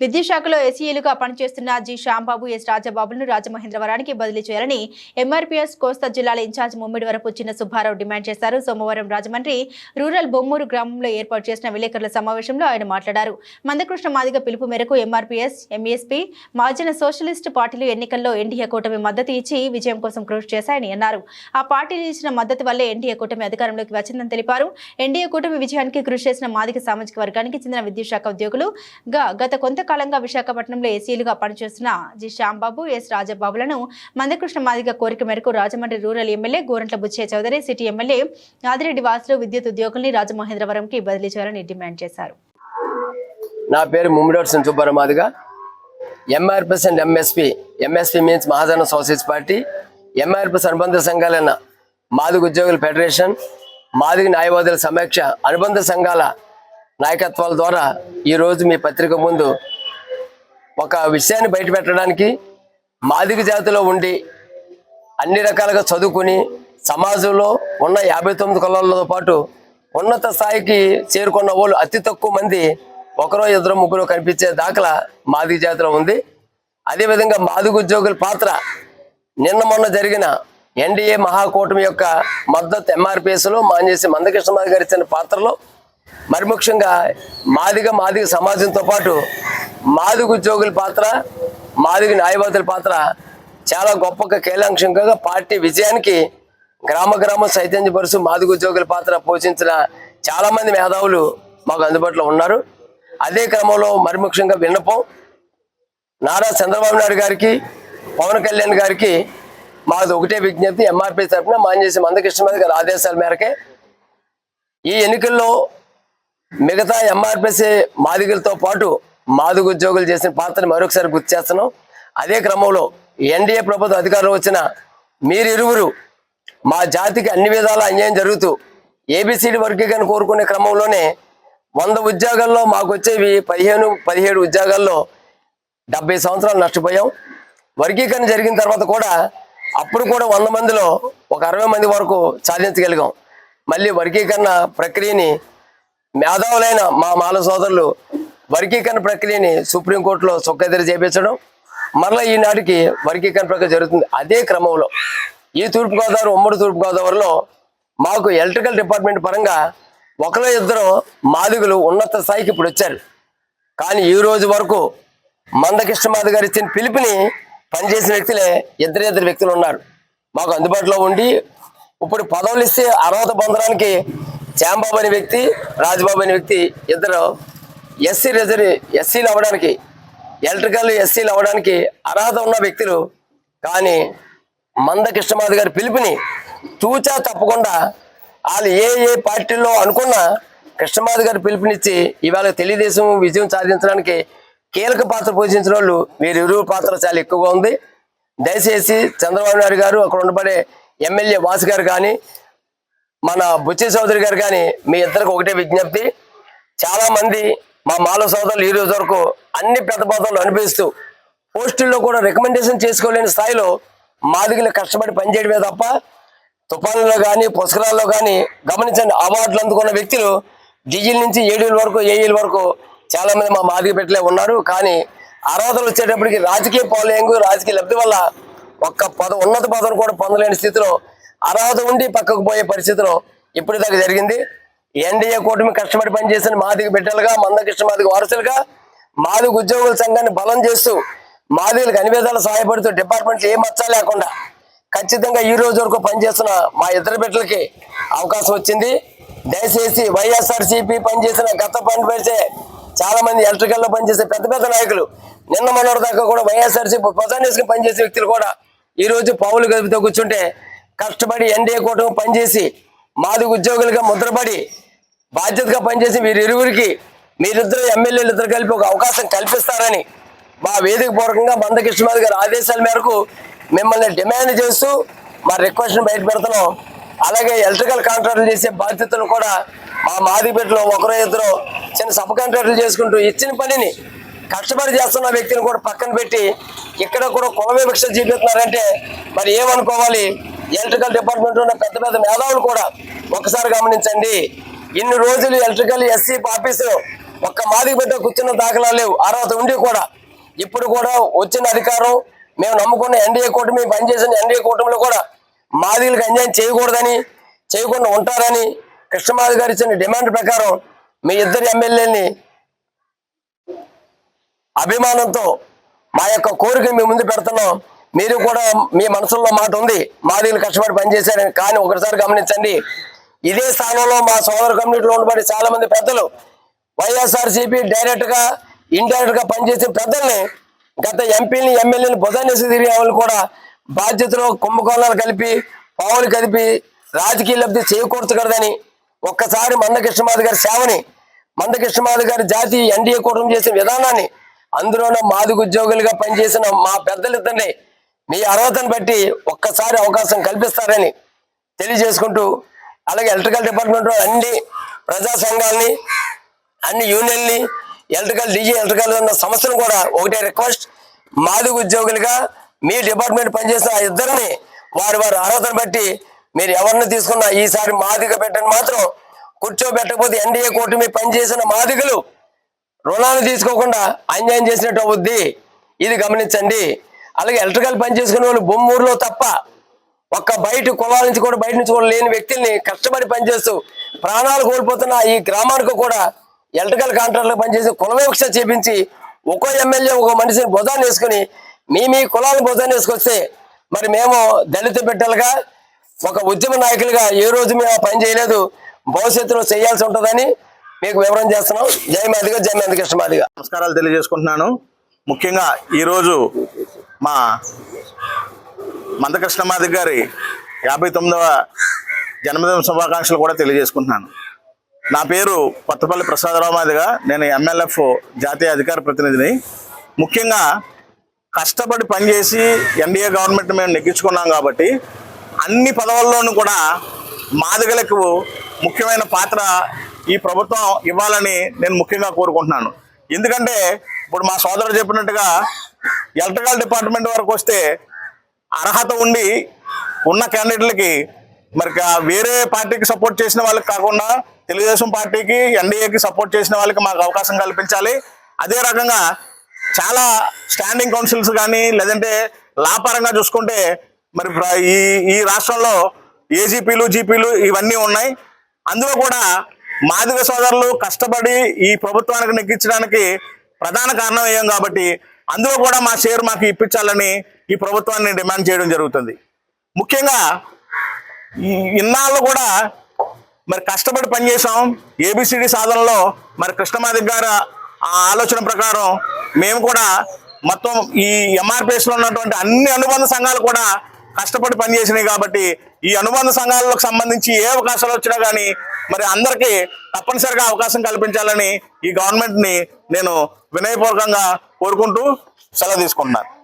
విద్యాశాఖలో శాఖలో ఎస్ఈలుగా పనిచేస్తున్న జి శ్యాంబాబు ఎస్ రాజబాబులను రాజమహేంద్రవరానికి బదిలీ చేయాలని ఎంఆర్పీఎస్ కోస్తా జిల్లాల ఇన్ఛార్జ్ ముమ్మిడివరపు చిన్న సుబ్బారావు డిమాండ్ చేశారు. సోమవారం రాజమండ్రి రూరల్ బొమ్మూరు గ్రామంలో ఏర్పాటు చేసిన విలేకరుల సమావేశంలో ఆయన మాట్లాడారు. మందకృష్ణ మాదిగ పిలుపు మేరకు ఎంఆర్పీఎస్ ఎంఈఎస్పీ మాజన సోషలిస్ట్ పార్టీలు ఎన్నికల్లో ఎన్డీఏ కూటమి మద్దతు ఇచ్చి విజయం కోసం కృషి చేశాయని అన్నారు. ఆ పార్టీలు ఇచ్చిన మద్దతు వల్లే ఎన్డీఏ కూటమి అధికారంలోకి వచ్చిందని తెలిపారు. ఎన్డీఏ కూటమి విజయానికి కృషి చేసిన మాదిక సామాజిక వర్గానికి చెందిన విద్యుత్ ఉద్యోగులుగా ఉద్యోగులు గా గత కొంతకాలంగా విశాఖపట్నంలో ఏసీలుగా పనిచేస్తున్న జి శ్యాంబాబు ఎస్ రాజబాబులను మందకృష్ణ మాదిగ కోరిక మేరకు Rajahmundry rural MLA Gorantla Butchaiah Chowdary city MLA Adireddy Vasulu విద్యుత్ ఉద్యోగుల్ని రాజమహేంద్రవరంకి బదిలీ చేయాలని డిమాండ్ చేశారు. నా పేరు Mummidoti Subbarao Madiga. MRPS and MSP MSP means Mahajana socialist party MRPS అనుబంధ సంఘాలైన మాదిగ ఉద్యోగుల ఫెడరేషన్ మాదిగ న్యాయవాదుల సమీక్ష అనుబంధ సంఘాల నాయకత్వాల ద్వారా ఈరోజు మీ పత్రిక ముందు ఒక విషయాన్ని బయట పెట్టడానికి మాదిగ జాతిలో ఉండి అన్ని రకాలుగా చదువుకుని సమాజంలో ఉన్న యాభై తొమ్మిది కులాలతో పాటు ఉన్నత స్థాయికి చేరుకున్న వాళ్ళు అతి తక్కువ మంది ఒకరో ఇద్దరు ముగ్గురు కనిపించే దాఖలా మాదిగ జాతిలో ఉంది. అదేవిధంగా మాదిగ ఉద్యోగుల పాత్ర నిన్న మొన్న జరిగిన ఎన్డీఏ మహాకూటమి యొక్క మద్దతు ఎంఆర్పిఎస్లో మానేసి మందకృష్ణమాది గారు ఇచ్చిన పాత్రలో మరి ముఖ్యంగా మాదిగ మాదిగ సమాజంతో పాటు మాదిగ ఉద్యోగుల పాత్ర మాదిగ న్యాయవాదుల పాత్ర చాలా గొప్పగా కీలాంశంగా పార్టీ విజయానికి గ్రామ గ్రామ చైతన్యపరుసు మాదిగ ఉద్యోగుల పాత్ర పోషించిన చాలా మంది మేధావులు మాకు అందుబాటులో ఉన్నారు. అదే క్రమంలో మరి ముఖ్యంగా విన్నపం నారా చంద్రబాబు నాయుడు గారికి పవన్ కళ్యాణ్ గారికి మాది ఒకటే విజ్ఞప్తి ఎంఆర్పీ తరఫున మాన్యసి మందకృష్ణ గారి ఆదేశాల మేరకే ఈ ఎన్నికల్లో మిగతా ఎంఆర్పిసి మాదిగలతో పాటు మాదిగ ఉద్యోగులు చేసిన పాత్రని మరొకసారి గుర్తు చేస్తున్నాం. అదే క్రమంలో ఎన్డీఏ ప్రభుత్వం అధికారంలో వచ్చిన మీరిరువురు మా జాతికి అన్ని విధాల అన్యాయం జరుగుతూ ఏబిసిడి వర్గీకరణ కోరుకునే క్రమంలోనే వంద ఉద్యోగాల్లో మాకు వచ్చేవి పదిహేను పదిహేడు ఉద్యోగాల్లో డెబ్బై సంవత్సరాలు నష్టపోయాం. వర్గీకరణ జరిగిన తర్వాత కూడా అప్పుడు కూడా వంద మందిలో ఒక అరవై మంది వరకు సాధించగలిగాం. మళ్ళీ వర్గీకరణ ప్రక్రియని మేధావులైన మా మాల సోదరులు వర్గీకరణ ప్రక్రియని సుప్రీంకోర్టులో చొక్కెదిరి చేపించడం మరలా ఈనాటికి వర్గీకరణ ప్రక్రియ జరుగుతుంది. అదే క్రమంలో ఈ తూర్పుగోదావరి ఉమ్మడి తూర్పుగోదావరిలో మాకు ఎలక్ట్రికల్ డిపార్ట్మెంట్ పరంగా ఒకరో ఇద్దరు మాదిగులు ఉన్నత స్థాయికి ఇప్పుడు వచ్చారు. కానీ ఈ రోజు వరకు మందకృష్ణమాధ గారు ఇచ్చిన పిలుపుని పనిచేసిన వ్యక్తులే ఇద్దరు ఇద్దరు వ్యక్తులు ఉన్నారు. మాకు అందుబాటులో ఉండి ఇప్పుడు పదవులు ఇస్తే అర్హత పొందడానికి శ్యాంబాబు అనే వ్యక్తి రాజబాబు అనే వ్యక్తి ఇద్దరు ఎస్సీ రిజర్వ్ ఎస్సీలు అవ్వడానికి ఎలక్ట్రికల్ ఎస్సీలు అవ్వడానికి అర్హత ఉన్న వ్యక్తులు. కానీ మంద కృష్ణమాధ గారి పిలుపుని తూచా తప్పకుండా వాళ్ళు ఏ ఏ పార్టీల్లో అనుకున్నా కృష్ణమాధ గారి పిలుపునిచ్చి ఇవాళ తెలుగుదేశం విజయం సాధించడానికి కీలక పాత్ర పోషించిన వాళ్ళు వీరి ఇరువురు పాత్ర చాలా ఎక్కువగా ఉంది. దయచేసి చంద్రబాబు నాయుడు గారు అక్కడ ఉండబడే ఎమ్మెల్యే వాసు గారు కానీ మన బుచ్చి చౌదరి గారు కానీ మీ ఇద్దరికి ఒకటే విజ్ఞప్తి. చాలామంది మా మాల సోదరులు ఈ రోజు వరకు అన్ని పెద్ద పదవులు అనిపిస్తూ పోస్టుల్లో కూడా రికమెండేషన్ చేసుకోలేని స్థాయిలో మాదిగలు కష్టపడి పనిచేయడమే తప్ప తుఫాన్లో కానీ పుష్కరాల్లో కానీ గమనించండి అవార్డులు అందుకున్న వ్యక్తులు డీజిల్ నుంచి ఏడీల వరకు ఏఈల వరకు చాలా మంది మా మాదిగ పెట్టలే ఉన్నారు. కానీ అర్హతలు వచ్చేటప్పటికి రాజకీయ పాలయంగు రాజకీయ లబ్ధి వల్ల ఒక్క పద ఉన్నత పదవిని కూడా పొందలేని స్థితిలో అర్హత ఉండి పక్కకు పోయే పరిస్థితిలో ఇప్పటిదాకా జరిగింది. ఎన్డీఏ కూటమి కష్టపడి పనిచేసిన మాదిగ బిడ్డలుగా మందకృష్ణ మాదిగ వారసులుగా మాదిగ ఉద్యోగుల సంఘాన్ని బలం చేస్తూ మాదిగలకు అన్ని విధాలు సహాయపడుతూ డిపార్ట్మెంట్ ఏ మచ్చా లేకుండా ఖచ్చితంగా ఈ రోజు వరకు పనిచేస్తున్న మా ఇద్దరు బిడ్డలకి అవకాశం వచ్చింది. దయచేసి వైఎస్ఆర్ సిపి పనిచేసిన గత పని పెడితే చాలా మంది ఎలక్ట్రికల్లో పనిచేసే పెద్ద పెద్ద నాయకులు నిన్న మొన్నటి దాకా కూడా వైఎస్ఆర్సీపీ సిపి పనిచేసే వ్యక్తులు కూడా ఈ రోజు పావులు గదితో కూర్చుంటే కష్టపడి ఎన్డీఏ కూటమి పనిచేసి మాది ఉద్యోగులుగా ముద్రపడి బాధ్యతగా పనిచేసి మీరు ఇరువురికి మీరిద్దరు ఎమ్మెల్యేలు ఇద్దరు కలిపి ఒక అవకాశం కల్పిస్తారని మా వేదిక పూర్వకంగా మందకృష్ణమాధి గారి ఆదేశాల మేరకు మిమ్మల్ని డిమాండ్ చేస్తూ మా రిక్వెస్ట్ని బయట పెడుతున్నాం అలాగే ఎలక్ట్రికల్ కాంట్రాక్టులు చేసే బాధ్యతలు కూడా మా మాదిపేటలో ఒకరో ఇద్దరు చిన్న సబ్ కాంట్రాక్టులు చేసుకుంటూ ఇచ్చిన పనిని కష్టపడి చేస్తున్న వ్యక్తిని కూడా పక్కన పెట్టి ఇక్కడ కూడా కుల వివక్ష చూపిస్తున్నారంటే మరి ఏమనుకోవాలి? ఎలక్ట్రికల్ డిపార్ట్మెంట్ ఉన్న పెద్ద పెద్ద మేధావులు కూడా ఒకసారి గమనించండి. ఇన్ని రోజులు ఎలక్ట్రికల్ ఎస్సీ ఆఫీసు ఒక్క మాదిరి బిడ్డ కూర్చున్న దాఖలా లేవు. అర్హత ఉండి కూడా ఇప్పుడు కూడా వచ్చిన అధికారం మేము నమ్ముకున్న ఎన్డీఏ కూటమి పనిచేసిన ఎన్డీఏ కూటమిలో కూడా మాదిగలకు అన్యాయం చేయకూడదని చేయకుండా ఉంటారని కృష్ణమాది గారు ఇచ్చిన డిమాండ్ ప్రకారం మీ ఇద్దరు ఎమ్మెల్యేని అభిమానంతో మా యొక్క కోరిక మీ ముందు పెడుతున్నాం. మీరు కూడా మీ మనసులో మాట ఉంది. మాదిగలు కష్టపడి పనిచేశారని కానీ ఒకసారి గమనించండి. ఇదే స్థానంలో మా సోదర కమ్యూనిటీలో ఉండబడి చాలా మంది పెద్దలు వైఎస్ఆర్ సిపి డైరెక్ట్గా ఇండైరెక్ట్గా పనిచేసే పెద్దల్ని గత ఎంపీని ఎమ్మెల్యేని బుధానేసి తిరిగే వాళ్ళు కూడా బాధ్యతలో కుంభకోణాలు కలిపి పావులు కలిపి రాజకీయ లబ్ధి చేకూర్చకూడదని ఒక్కసారి మందకృష్ణమాధి గారి సేవని మందకృష్ణమాధి గారి జాతీయ ఎన్డీఏ కూటమి చేసిన విధానాన్ని అందులోనే మాదిగ ఉద్యోగులుగా పనిచేసిన మా పెద్దలిద్దరిని మీ అర్హతను బట్టి ఒక్కసారి అవకాశం కల్పిస్తారని తెలియజేసుకుంటూ అలాగే ఎలక్ట్రికల్ డిపార్ట్మెంట్ అన్ని ప్రజా సంఘాలని అన్ని యూనియన్ని ఎలక్ట్రికల్ డీజీ ఎలక్ట్రికల్ ఉన్న సమస్యను కూడా ఒకటే రిక్వెస్ట్ మాది ఉద్యోగులుగా మీ డిపార్ట్మెంట్ పనిచేసిన ఇద్దరిని వారి వారి అర్హతను బట్టి మీరు ఎవరిని తీసుకున్నా ఈసారి మాదిగ పెట్టని మాత్రం కూర్చోబెట్టకపోతే ఎన్డీఏ కూటమి పనిచేసిన మాదిగలు రుణాలు తీసుకోకుండా అన్యాయం చేసినట్టు అవుద్ది. ఇది గమనించండి. అలాగే ఎలక్ట్రికల్ పని చేసుకునే వాళ్ళు బొమ్మూరులో తప్ప ఒక్క బయట కులాల నుంచి కూడా బయట నుంచి కూడా లేని వ్యక్తుల్ని కష్టపడి పనిచేస్తూ ప్రాణాలు కోల్పోతున్న ఈ గ్రామానికి కూడా ఎలక్ట్రికల్ కాంట్రాక్ట్లో పనిచేసి కులవివక్ష చేపించి ఒక్కో ఎమ్మెల్యే ఒక మనిషిని భుజాన్ని వేసుకుని మీ మీ కులాలను భుజాన్ని వేసుకొస్తే మరి మేము దళిత బిడ్డలుగా ఒక ఉద్యమ నాయకులుగా ఏ రోజు మేము ఆ పని చేయలేదు. భవిష్యత్తులో చేయాల్సి ఉంటుందని మీకు వివరం చేస్తున్నాం. జై మాదిగా జై మాది మాదిగా. నమస్కారాలు తెలియజేసుకుంటున్నాను. ముఖ్యంగా ఈరోజు మా మందకృష్ణమాధి గారి యాభై తొమ్మిదవ జన్మదిన శుభాకాంక్షలు కూడా తెలియజేసుకుంటున్నాను. నా పేరు కొత్తపల్లి ప్రసాదరావు మాదిగా నేను ఎంఎల్ఎఫ్ జాతీయ అధికార ప్రతినిధిని. ముఖ్యంగా కష్టపడి పనిచేసి ఎన్డీఏ గవర్నమెంట్ మేము నెగ్గించుకున్నాం కాబట్టి అన్ని పదవుల్లోనూ కూడా మాదిగలకు ముఖ్యమైన పాత్ర ఈ ప్రభుత్వం ఇవ్వాలని నేను ముఖ్యంగా కోరుకుంటున్నాను. ఎందుకంటే ఇప్పుడు మా సోదరుడు చెప్పినట్టుగా ఎలక్ట్రికల్ డిపార్ట్మెంట్ వరకు వస్తే అర్హత ఉండి ఉన్న క్యాండిడేట్లకి మరి వేరే పార్టీకి సపోర్ట్ చేసిన వాళ్ళకి కాకుండా తెలుగుదేశం పార్టీకి ఎన్డీఏకి సపోర్ట్ చేసిన వాళ్ళకి మాకు అవకాశం కల్పించాలి. అదే రకంగా చాలా స్టాండింగ్ కౌన్సిల్స్ కానీ లేదంటే లాపరంగా చూసుకుంటే మరి ప్ర- ఈ ఈ రాష్ట్రంలో ఏజీపీలు జీపీలు ఇవన్నీ ఉన్నాయి. అందులో కూడా మాదిగ సోదరులు కష్టపడి ఈ ప్రభుత్వానికి నెగ్గించడానికి ప్రధాన కారణం ఏం కాబట్టి అందులో కూడా మా షేర్ మాకు ఇప్పించాలని ఈ ప్రభుత్వాన్ని డిమాండ్ చేయడం జరుగుతుంది. ముఖ్యంగా ఇన్నాళ్ళు కూడా మరి కష్టపడి పనిచేసాం ఏబిసిడి సాధనలో మరి కృష్ణమాది గారు ఆ ఆలోచన ప్రకారం మేము కూడా మొత్తం ఈ ఎంఆర్పిఎస్లో ఉన్నటువంటి అన్ని అనుబంధ సంఘాలు కూడా కష్టపడి పనిచేసినాయి కాబట్టి ఈ అనుబంధ సంఘాలకు సంబంధించి ఏ అవకాశాలు వచ్చినా కానీ మరి అందరికీ తప్పనిసరిగా అవకాశం కల్పించాలని ఈ గవర్నమెంట్ని నేను వినయపూర్వకంగా కోరుకుంటూ సెలవు తీసుకుంటున్నాను.